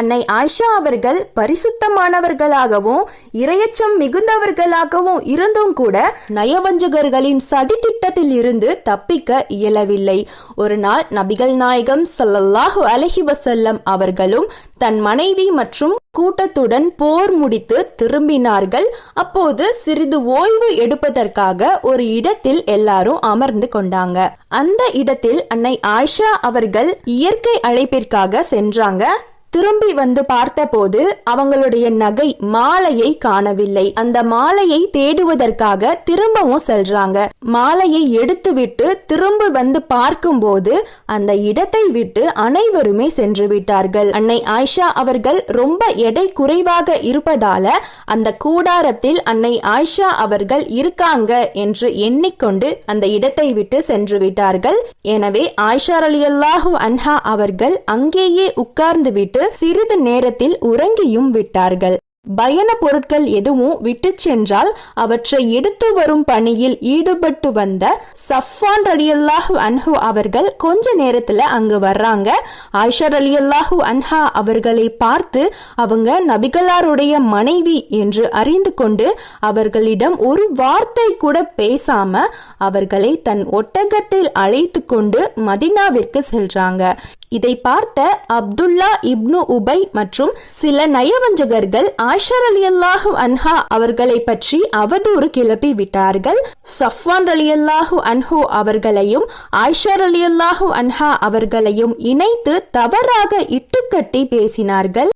அன்னை ஆயிஷா அவர்கள் பரிசுத்தமானவர்களாகவும் இரையச்சம் மிகுந்தவர்களாகவும் இருந்தும் கூட நயவஞ்சகர்களின் சதி திட்டத்தில் இருந்து தப்பிக்க இயலவில்லை. ஒரு நாள் நபிகள் நாயகம் சல்லல்லாஹு அலஹி வசல்லம் அவர்களும் தன் மனைவி மற்றும் கூட்டத்துடன் போர் முடித்து திரும்பினார்கள். அப்போது சிறிது ஓய்வு எடுப்பதற்காக ஒரு இடத்தில் எல்லாரும் அமர்ந்து கொண்டாங்க. அந்த இடத்தில் அன்னை ஆயிஷா அவர்கள் இயற்கை அழைப்பிற்காக சென்றாங்க. திரும்பி வந்து பார்த்தபோது அவங்களுடைய நகை மாலையை காணவில்லை. அந்த மாலையை தேடுவதற்காக திரும்பவும் செல்றாங்க. மாலையை எடுத்துவிட்டு திரும்ப வந்து பார்க்கும்போது அந்த இடத்தை விட்டு அனைவருமே சென்று விட்டார்கள். அன்னை ஆயிஷா அவர்கள் ரொம்ப எடை குறைவாக இருப்பதால அந்த கூடாரத்தில் அன்னை ஆயிஷா அவர்கள் இருக்காங்க என்று எண்ணிக்கொண்டு அந்த இடத்தை விட்டு சென்று விட்டார்கள். எனவே ஆயிஷா அலியல்லாஹு அன்ஹா அவர்கள் அங்கேயே உட்கார்ந்து விட்டு சிறிது நேரத்தில் உறங்கியும் விட்டார்கள். பயண பொருட்கள் எதுவும் விட்டு சென்றால் அவற்றை எடுத்து வரும் பணியில் ஈடுபட்டு வந்த சஃபான் அலியல்லாஹு அன்ஹு அவர்கள் கொஞ்ச நேரத்துல அங்கு வர்றாங்க. ஆயிஷர் அலியல்லாஹு அன்ஹா அவர்களை பார்த்து அவங்க நபிகளாருடைய மனைவி என்று அறிந்து கொண்டு அவர்களிடம் ஒரு வார்த்தை கூட பேசாம அவர்களை தன் ஒட்டகத்தில் அழைத்து கொண்டு மதினாவிற்கு செல்றாங்க. இதை பார்த்த அப்துல்லா இப்னு உபை மற்றும் சில நயவஞ்சகர்கள் ஆஷர் அலி அல்லாஹு அன்ஹா அவர்களை பற்றி அவதூறு கிளப்பி விட்டார்கள். சஃப்வான் அலி அல்லாஹு அன்ஹு அவர்களையும் ஆயிஷர் அலி அல்லாஹு அன்ஹா அவர்களையும் இணைத்து தவறாக இட்டுக்கட்டி பேசினார்கள்.